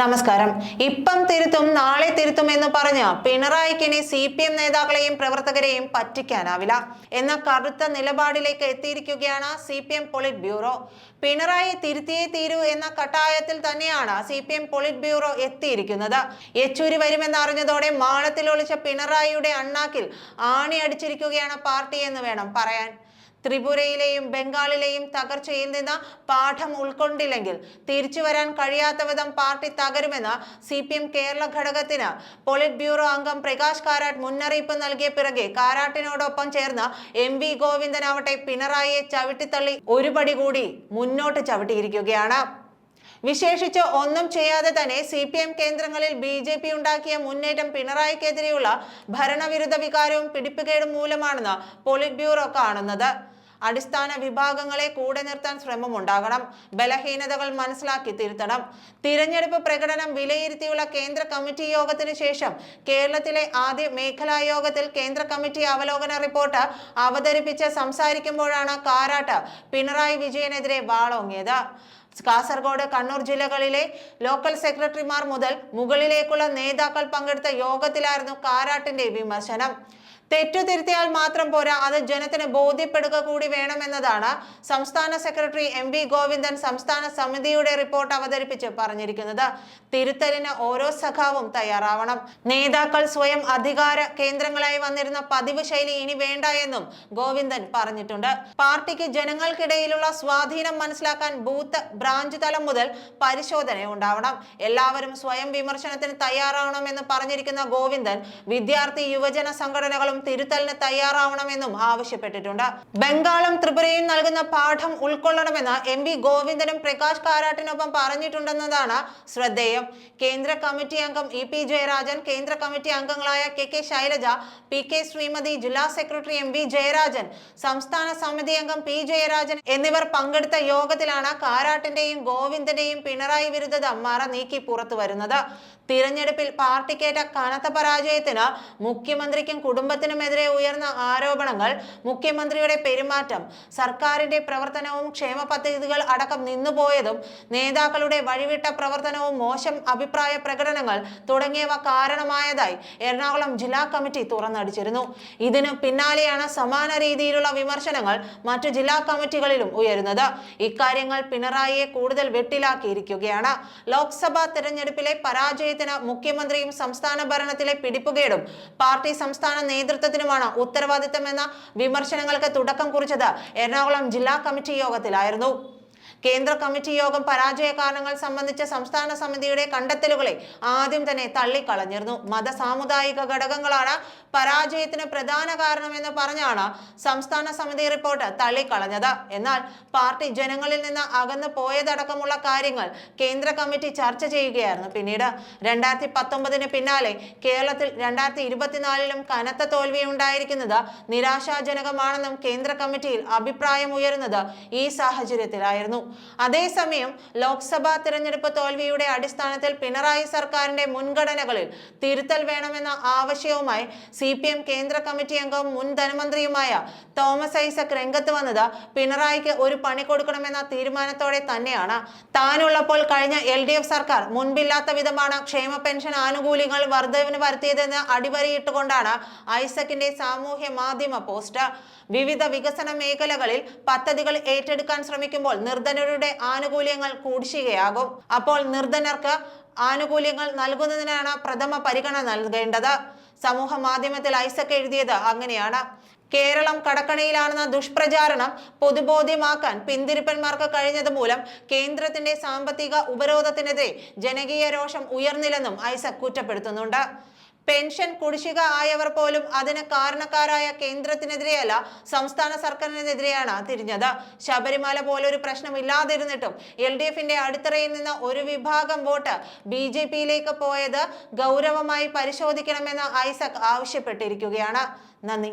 നമസ്കാരം. ഇപ്പം തിരുത്തും നാളെ തിരുത്തും എന്ന് പറഞ്ഞ് പിണറായിക്കിനി സി പി എം നേതാക്കളെയും പ്രവർത്തകരെയും പറ്റിക്കാനാവില്ല. എന്ന കടുത്ത നിലപാടിലേക്ക് എത്തിയിരിക്കുകയാണ് C P M polit bureau Pinarayi തിരുത്തിയേ തീരൂ എന്ന കട്ടായത്തിൽ തന്നെയാണ് C P M polit bureau എത്തിയിരിക്കുന്നത്. യെച്ചൂരി വരുമെന്ന് അറിഞ്ഞതോടെ മാളത്തിൽ ഒളിച്ച പിണറായിയുടെ അണ്ണാക്കിൽ ആണി അടിച്ചിരിക്കുകയാണ് പാർട്ടി എന്ന് വേണം പറയാൻ. ത്രിപുരയിലെയും ബംഗാളിലെയും തകർച്ചയിൽ നിന്ന് പാഠം ഉൾക്കൊണ്ടില്ലെങ്കിൽ തിരിച്ചു വരാൻ കഴിയാത്ത വിധം പാർട്ടി തകരുമെന്ന് സി പി എം കേരള ഘടകത്തിന് പോളിറ്റ് ബ്യൂറോ അംഗം പ്രകാശ് കാരാട്ട് മുന്നറിയിപ്പ് നൽകിയ പിറകെ കാരാട്ടിനോടൊപ്പം ചേർന്ന് എം വി ഗോവിന്ദനാവട്ടെ പിണറായിയെ ചവിട്ടിത്തള്ളി ഒരുപടി കൂടി മുന്നോട്ട് ചവിട്ടിയിരിക്കുകയാണ്. വിശേഷിച്ച് ഒന്നും ചെയ്യാതെ തന്നെ സി പി എം കേന്ദ്രങ്ങളിൽ ബി ജെ പി ഉണ്ടാക്കിയ മുന്നേറ്റം പിണറായിക്കെതിരെയുള്ള ഭരണവിരുദ്ധ വികാരവും പിടിപ്പുകേടും മൂലമാണെന്ന് പോളിറ്റ് ബ്യൂറോ കാണുന്നത്. അടിസ്ഥാന വിഭാഗങ്ങളെ കൂടെ നിർത്താൻ ശ്രമമുണ്ടാകണം. ബലഹീനതകൾ മനസ്സിലാക്കി തിരുത്തണം. തിരഞ്ഞെടുപ്പ് പ്രകടനം വിലയിരുത്തിയുള്ള കേന്ദ്ര കമ്മിറ്റി യോഗത്തിന് ശേഷം കേരളത്തിലെ ആദ്യ മേഖലാ യോഗത്തിൽ കേന്ദ്ര കമ്മിറ്റി അവലോകന റിപ്പോർട്ട് അവതരിപ്പിച്ച് സംസാരിക്കുമ്പോഴാണ് കാരാട്ട് പിണറായി വിജയനെതിരെ വാളോങ്ങിയത്. കാസർഗോഡ് കണ്ണൂർ ജില്ലകളിലെ ലോക്കൽ സെക്രട്ടറിമാർ മുതൽ മുകളിലേക്കുള്ള നേതാക്കൾ പങ്കെടുത്ത യോഗത്തിലായിരുന്നു കാരാട്ടിന്റെ വിമർശനം. തെറ്റു തിരുത്തിയാൽ മാത്രം പോരാ അത് ജനത്തിന് ബോധ്യപ്പെടുക കൂടി വേണമെന്നതാണ് സംസ്ഥാന സെക്രട്ടറി എം വി ഗോവിന്ദൻ സംസ്ഥാന സമിതിയുടെ റിപ്പോർട്ട് അവതരിപ്പിച്ച് പറഞ്ഞിരിക്കുന്നത്. തിരുത്തലിന് ഓരോ സഖാവും തയ്യാറാവണം. നേതാക്കൾ സ്വയം അധികാര കേന്ദ്രങ്ങളായി വന്നിരുന്ന പതിവ് ശൈലി ഇനി വേണ്ട എന്നും ഗോവിന്ദൻ പറഞ്ഞിട്ടുണ്ട്. പാർട്ടിക്ക് ജനങ്ങൾക്കിടയിലുള്ള സ്വാധീനം മനസ്സിലാക്കാൻ ബൂത്ത് ബ്രാഞ്ച് തലം മുതൽ പരിശോധന ഉണ്ടാവണം. എല്ലാവരും സ്വയം വിമർശനത്തിന് തയ്യാറാവണമെന്ന് പറഞ്ഞിരിക്കുന്ന ഗോവിന്ദൻ വിദ്യാർത്ഥി യുവജന സംഘടനകളും തിരുത്തലിന് തയ്യാറാവണമെന്നും ആവശ്യപ്പെട്ടിട്ടുണ്ട്. ബംഗാളും ത്രിപുരയും നൽകുന്ന പാഠം ഉൾക്കൊള്ളണമെന്ന് എം വി ഗോവിന്ദനും പ്രകാശ് കാരാട്ടിനൊപ്പം പറഞ്ഞിട്ടുണ്ടെന്നതാണ് ശ്രദ്ധേയം. കേന്ദ്ര കമ്മിറ്റി അംഗം ഇ പി ജയരാജൻ കേന്ദ്ര കമ്മിറ്റി അംഗങ്ങളായ K K Shailaja P K Sreemathi ജില്ലാ സെക്രട്ടറി എം വി ജയരാജൻ സംസ്ഥാന സമിതി അംഗം പി ജയരാജൻ എന്നിവർ പങ്കെടുത്ത യോഗത്തിലാണ് കാരാട്ടിന്റെയും ഗോവിന്ദന്റെയും പിണറായി വിരുദ്ധത മറ നീക്കി പുറത്തു വരുന്നത് തിരഞ്ഞെടുപ്പിൽ പാർട്ടിക്കേറ്റ കനത്ത പരാജയത്തിന് മുഖ്യമന്ത്രിക്കും കുടുംബത്തിനുമെതിരെ ഉയർന്ന ആരോപണങ്ങൾ മുഖ്യമന്ത്രിയുടെ പെരുമാറ്റം സർക്കാരിന്റെ പ്രവർത്തനവും ക്ഷേമ പദ്ധതികൾ അടക്കം നിന്നുപോയതും നേതാക്കളുടെ വഴിവിട്ട പ്രവർത്തനവും മോശം അഭിപ്രായ പ്രകടനങ്ങൾ തുടങ്ങിയവ കാരണമായതായി എറണാകുളം ജില്ലാ കമ്മിറ്റി തുറന്നടിച്ചിരുന്നു. ഇതിനു പിന്നാലെയാണ് സമാന രീതിയിലുള്ള വിമർശനങ്ങൾ മറ്റു ജില്ലാ കമ്മിറ്റികളിലും ഉയരുന്നത്. ഇക്കാര്യങ്ങൾ പിണറായിയെ കൂടുതൽ വെട്ടിലാക്കിയിരിക്കുകയാണ്. ലോക്സഭാ തെരഞ്ഞെടുപ്പിലെ പരാജയത്തിന് മുഖ്യമന്ത്രിയും സംസ്ഥാന ഭരണത്തിലെ പിടിപ്പുകേടും പാർട്ടി സംസ്ഥാന നേതൃത്വത്തിനുമാണ് ഉത്തരവാദിത്തമെന്ന വിമർശനങ്ങൾക്ക് തുടക്കം കുറിച്ചത് എറണാകുളം ജില്ലാ കമ്മിറ്റി യോഗത്തിലായിരുന്നു. കേന്ദ്ര കമ്മിറ്റി യോഗം പരാജയ കാരണങ്ങൾ സംബന്ധിച്ച സംസ്ഥാന സമിതിയുടെ കണ്ടെത്തലുകളെ ആദ്യം തന്നെ തള്ളിക്കളഞ്ഞിരുന്നു. മത സാമുദായിക ഘടകങ്ങളാണ് പരാജയത്തിന് പ്രധാന കാരണമെന്ന് പറഞ്ഞാണ് സംസ്ഥാന സമിതി റിപ്പോർട്ട് തള്ളിക്കളഞ്ഞത്. എന്നാൽ പാർട്ടി ജനങ്ങളിൽ നിന്ന് അകന്നു പോയതടക്കമുള്ള കാര്യങ്ങൾ കേന്ദ്ര കമ്മിറ്റി ചർച്ച ചെയ്യുകയായിരുന്നു. പിന്നീട് രണ്ടായിരത്തി പത്തൊമ്പതിന് പിന്നാലെ കേരളത്തിൽ രണ്ടായിരത്തി ഇരുപത്തിനാലിലും കനത്ത തോൽവി ഉണ്ടായിരിക്കുന്നത് നിരാശാജനകമാണെന്നും കേന്ദ്ര കമ്മിറ്റിയിൽ അഭിപ്രായം ഉയരുന്നത് ഈ സാഹചര്യത്തിലായിരുന്നു. അതേസമയം ലോക്സഭാ തിരഞ്ഞെടുപ്പ് തോൽവിയുടെ അടിസ്ഥാനത്തിൽ പിണറായി സർക്കാരിന്റെ മുൻഗണനകളിൽ തിരുത്തൽ വേണമെന്ന ആവശ്യവുമായി സി പി എം കേന്ദ്ര കമ്മിറ്റി അംഗവും മുൻ ധനമന്ത്രിയുമായ തോമസ് ഐസക് രംഗത്ത് വന്നത് പിണറായിക്ക് ഒരു പണി കൊടുക്കണമെന്ന തീരുമാനത്തോടെ തന്നെയാണ്. താനുള്ളപ്പോൾ കഴിഞ്ഞ എൽ ഡി എഫ് സർക്കാർ മുൻപില്ലാത്ത വിധമാണ് ക്ഷേമ പെൻഷൻ ആനുകൂല്യങ്ങൾ വർധവിന് വരുത്തിയതെന്ന് അടിവരയിട്ടുകൊണ്ടാണ് ഐസക്കിന്റെ സാമൂഹ്യ മാധ്യമ പോസ്റ്റ്. വിവിധ വികസന മേഖലകളിൽ പദ്ധതികൾ ഏറ്റെടുക്കാൻ ശ്രമിക്കുമ്പോൾ നിർധനരുടെ ആനുകൂല്യങ്ങൾ കുടിശ്ശികയാകും അപ്പോൾ നിർധനർക്ക് ആനുകൂല്യങ്ങൾ നൽകുന്നതിനാണ് പ്രഥമ പരിഗണന നൽകേണ്ടത്. സമൂഹ മാധ്യമത്തിൽ ഐസക് എഴുതിയത് അങ്ങനെയാണ്. കേരളം കടക്കണിയിലാണെന്ന ദുഷ്പ്രചാരണം പൊതുബോധ്യമാക്കാൻ പിന്തിരിപ്പന്മാർക്ക് കഴിഞ്ഞത് മൂലം കേന്ദ്രത്തിന്റെ സാമ്പത്തിക ഉപരോധത്തിനെതിരെ ജനകീയ രോഷം ഉയർന്നില്ലെന്നും ഐസക് കുറ്റപ്പെടുത്തുന്നുണ്ട്. പെൻഷൻ കുടിശ്ശിക ആയവർ പോലും അതിന് കാരണക്കാരായ കേന്ദ്രത്തിനെതിരെയല്ല സംസ്ഥാന സർക്കാരിനെതിരെയാണ് തിരിഞ്ഞത്. ശബരിമല പോലൊരു പ്രശ്നം ഇല്ലാതിരുന്നിട്ടും എൽ ഡി എഫിന്റെ അടിത്തറയിൽ നിന്ന് ഒരു വിഭാഗം വോട്ട് ബി ജെ പിയിലേക്ക് പോയത് ഗൗരവമായി പരിശോധിക്കണമെന്ന് ഐസക് ആവശ്യപ്പെട്ടിരിക്കുകയാണ്. നന്ദി.